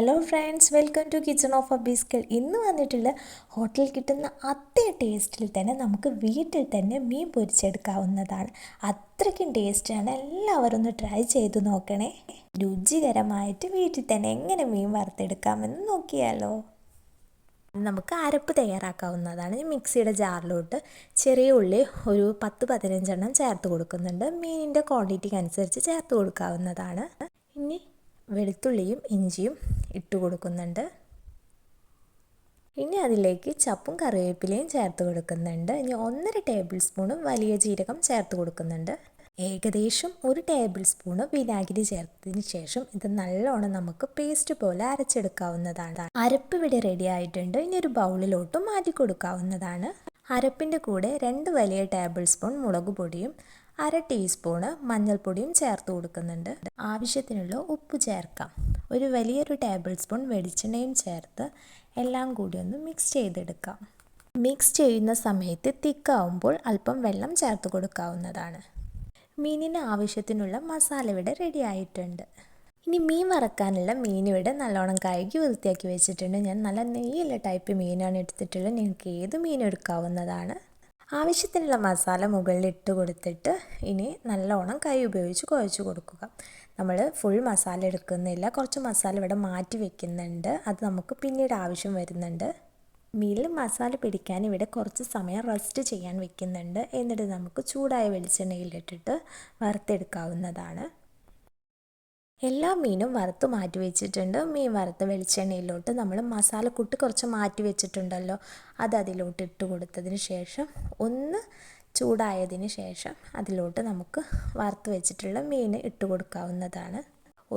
Hello friends welcome to kitchen of അബീസ്കൽ ഇന്ന് വന്നിട്ടുള്ള ഹോട്ടലിൽ കിട്ടുന്ന അതേ ടേസ്റ്റിൽ തന്നെ നമുക്ക് വീട്ടിൽ തന്നെ മീൻ പൊരിച്ചെടുക്കാവുന്നതാണ്. അത്രയ്ക്കും ടേസ്റ്റാണ് എല്ലാവരും ഒന്ന് ട്രൈ ചെയ്ത് നോക്കണേ. രുചികരമായിട്ട് വീട്ടിൽ തന്നെ എങ്ങനെ മീൻ വറുത്തെടുക്കാമെന്ന് നോക്കിയാലോ. നമുക്ക് അരപ്പ് തയ്യാറാക്കാവുന്നതാണ്. മിക്സിയുടെ ജാറിലോട്ട് ചെറിയ ഉള്ളി ഒരു പത്ത് പതിനഞ്ചെണ്ണം ചേർത്ത് കൊടുക്കുന്നുണ്ട്. മീനിന്റെ ക്വാണ്ടിറ്റിക്ക് അനുസരിച്ച് ചേർത്ത് കൊടുക്കാവുന്നതാണ്. ഇനി വെളുത്തുള്ളിയും ഇഞ്ചിയും ഇട്ട് കൊടുക്കുന്നുണ്ട്. ഇനി അതിലേക്ക് ചപ്പും കറിവേപ്പിലയും ചേർത്ത് കൊടുക്കുന്നുണ്ട്. ഇനി ഒന്നര ടേബിൾ സ്പൂണും വലിയ ജീരകം ചേർത്ത് കൊടുക്കുന്നുണ്ട്. ഏകദേശം ഒരു ടേബിൾ സ്പൂണ് വിനാഗിരി ചേർത്തതിന് ശേഷം ഇത് നല്ലോണം നമുക്ക് പേസ്റ്റ് പോലെ അരച്ചെടുക്കാവുന്നതാണ്. അരപ്പ് ഇവിടെ റെഡി ആയിട്ടുണ്ട്. ഇനി ഒരു ബൗളിലോട്ട് മാറ്റി കൊടുക്കാവുന്നതാണ്. അരപ്പിന്റെ കൂടെ രണ്ട് വലിയ ടേബിൾ സ്പൂൺ മുളക് പൊടിയും അര ടീസ്പൂണ് മഞ്ഞൾപ്പൊടിയും ചേർത്ത് കൊടുക്കുന്നുണ്ട്. ആവശ്യത്തിനുള്ള ഉപ്പ് ചേർക്കാം. ഒരു വലിയൊരു ടേബിൾ സ്പൂൺ വെളിച്ചെണ്ണയും ചേർത്ത് എല്ലാം കൂടി ഒന്ന് മിക്സ് ചെയ്തെടുക്കാം. മിക്സ് ചെയ്യുന്ന സമയത്ത് തിക്കാവുമ്പോൾ അല്പം വെള്ളം ചേർത്ത് കൊടുക്കാവുന്നതാണ്. മീനിന് ആവശ്യത്തിനുള്ള മസാല ഇവിടെ റെഡി ആയിട്ടുണ്ട്. ഇനി മീൻ വറക്കാനുള്ള മീൻ ഇവിടെ നല്ലോണം കഴുകി വൃത്തിയാക്കി വെച്ചിട്ടുണ്ട്. ഞാൻ നല്ല നെയ്യുള്ള ടൈപ്പ് മീനാണ് എടുത്തിട്ടുള്ളത്. നിങ്ങൾക്ക് ഏത് മീൻ എടുക്കാവുന്നതാണ്? ആവശ്യത്തിനുള്ള മസാല മുകളിൽ ഇട്ട് കൊടുത്തിട്ട് ഇനി നല്ലോണം കൈ ഉപയോഗിച്ച് കുഴച്ച് കൊടുക്കുക. നമ്മൾ ഫുൾ മസാല എടുക്കുന്നില്ല. കുറച്ച് മസാല ഇവിടെ മാറ്റി വെക്കുന്നുണ്ട്. അത് നമുക്ക് പിന്നീട് ആവശ്യം വരുന്നുണ്ട്. മീനിൽ മസാല പിടിക്കാൻ ഇവിടെ കുറച്ച് സമയം റെസ്റ്റ് ചെയ്യാൻ വെക്കുന്നുണ്ട്. എന്നിട്ട് നമുക്ക് ചൂടായ വെളിച്ചെണ്ണയിലിട്ടിട്ട് വറുത്തെടുക്കാവുന്നതാണ്. എല്ലാ മീനും വറുത്ത് മാറ്റി വെച്ചിട്ടുണ്ട്. മീൻ വറുത്ത് വെളിച്ചെണ്ണയിലോട്ട് നമ്മൾ മസാല മസാലക്കൂട്ട് കുറച്ച് മാറ്റി വെച്ചിട്ടുണ്ടല്ലോ. അത് അതിലോട്ട് ഇട്ട് കൊടുത്തതിന് ശേഷം ഒന്ന് ചൂടായതിന് ശേഷം അതിലോട്ട് നമുക്ക് വറുത്ത് വെച്ചിട്ടുള്ള മീൻ ഇട്ട് കൊടുക്കാവുന്നതാണ്.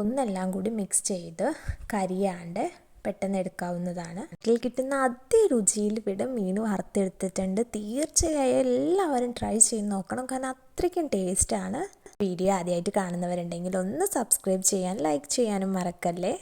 ഒന്നെല്ലാം കൂടി മിക്സ് ചെയ്ത് കരിയാണ്ട് പെട്ടെന്ന് എടുക്കാവുന്നതാണ്. ഇതിൽ കിട്ടുന്ന അതേ രുചിയിൽ ഇവിടെ മീൻ വറുത്തെടുത്തിട്ടുണ്ട്. തീർച്ചയായും എല്ലാവരും ട്രൈ ചെയ്ത് നോക്കണം. കാരണം അത്രയ്ക്കും ടേസ്റ്റാണ് വീഡിയോ ആദ്യമായിട്ട് കാണുന്നവരുണ്ടെങ്കിൽ ഒന്ന് സബ്സ്ക്രൈബ് ചെയ്യാൻ ലൈക്ക് ചെയ്യാനും മറക്കല്ലേ?